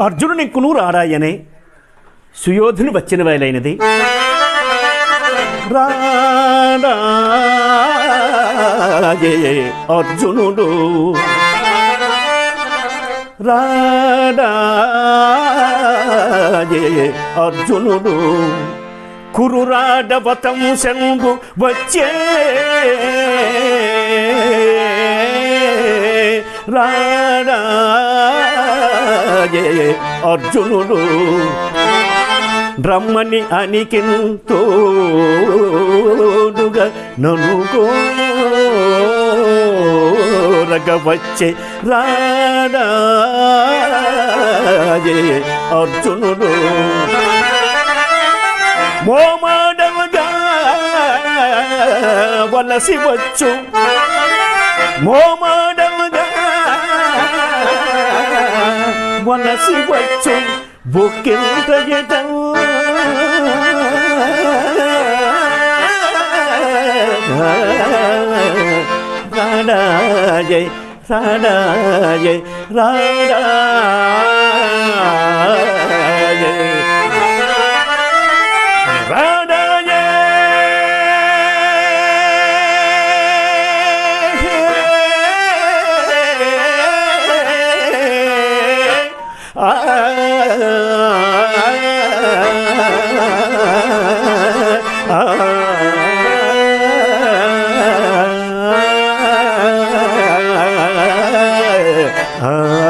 అర్జునుని కునూరాడాయనే సుయోధుని వచ్చిన వేలైనది రాడాయే అర్జునుడు. రాడాయే అర్జునుడు. కురురాడవతం శంగు వచ్చే. రా అర్జునుడు రమ్మని అనికింతోడుగా ననుకోరగ వచ్చే రాడాయే అర్జునుడు మోమాడవగా వలసి వచ్చు. మోమా వలసి వచ్చు బొక్కింత జటం రాడాయై రాడాయై రాడా Ah